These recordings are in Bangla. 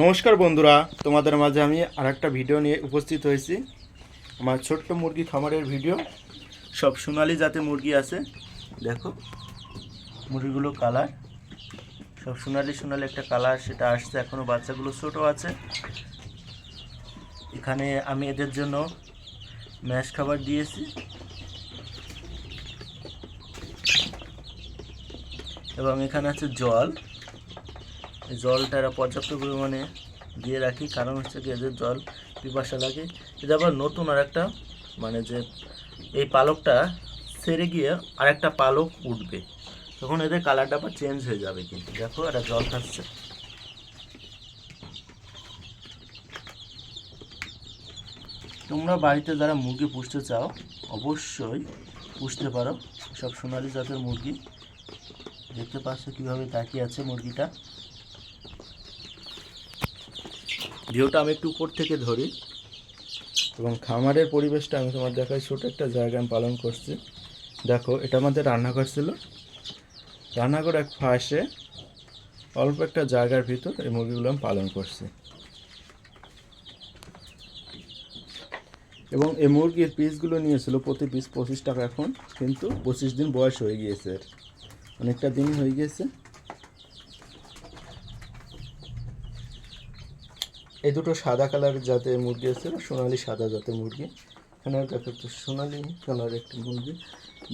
নমস্কার বন্ধুরা, তোমাদের মাঝে আমি আর একটা ভিডিও নিয়ে উপস্থিত হয়েছি। আমার ছোট্ট মুরগি খামারের ভিডিও সব সোনালি জাতে মুরগি আছে। দেখো, মুরগিগুলো কালার সব সোনালি সোনালি একটা কালার সেটা আসছে এখনও বাচ্চাগুলো ছোট আছে। এখানে আমি এদের জন্য ম্যাশ খাবার দিয়েছি। এবং এখানে আছে জল। জলটা এরা পর্যাপ্ত পরিমাণে দিয়ে রাখি। কারণ হচ্ছে কি এদের জল পিপাসা লাগে। এটা আবার নতুন আর একটা মানে যে এই পালকটা সেরে গিয়ে আরেকটা পালক উঠবে। তখন এদের কালারটা আবার চেঞ্জ হয়ে যাবে কিন্তু। দেখো এরা জল খাচ্ছে। তোমরা বাড়িতে যারা মুরগি পুষতে চাও, অবশ্যই পুষতে পারো। সব সোনালি জাতের মুরগি। দেখতে পাচ্ছ কীভাবে তাকিয়ে আছে মুরগিটা। ভিউটা আমি একটু উপর থেকে ধরি। এবং খামারের পরিবেশটা আমি তোমার দেখাই, ছোট একটা জায়গা আমি পালন করছি। দেখো, এটা আমাদের রান্নাঘর ছিল। রান্নাঘর এক পাশে অল্প একটা জায়গার ভিতর এই মুরগিগুলো আমি পালন করছি। এবং এই মুরগির পিসগুলো নিয়েছিল প্রতি পিস পঁচিশ টাকা এখন, কিন্তু পঁচিশ দিন বয়স হয়ে গিয়েছে। অনেকটা দিন হয়ে গিয়েছে। এই দুটো সাদা কালারের জাতের মুরগি আছে সোনালি সাদা জাতের মুরগি। এখানে একটু সোনালি কালার একটি মুরগি।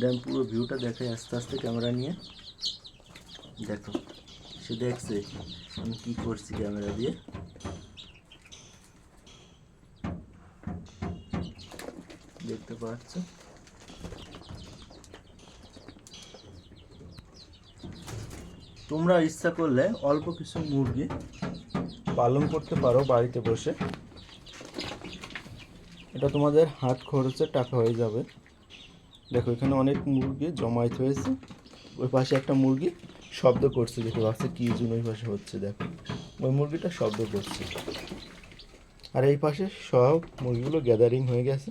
দেন পুরো ভিউটা দেখে আস্তে আস্তে ক্যামেরা নিয়ে। দেখো, সে দেখছে আমি কি করছি ক্যামেরা দিয়ে। দেখতে পাচ্ছ? তোমরা ইচ্ছা করলে অল্প কিছু মুরগি পালন করতে পারো বাড়িতে বসে। এটা তোমাদের হাত খরচের টাকা হয়ে যাবে। দেখো, এখানে অনেক মুরগি জমায়েত হয়েছে। ওই পাশে একটা মুরগি শব্দ করছে দেখে পাচ্ছে কী জন্য ওই পাশে হচ্ছে, দেখো। ওই মুরগিটা শব্দ করছে। আর এই পাশে সব মুরগিগুলো গ্যাদারিং হয়ে গেছে।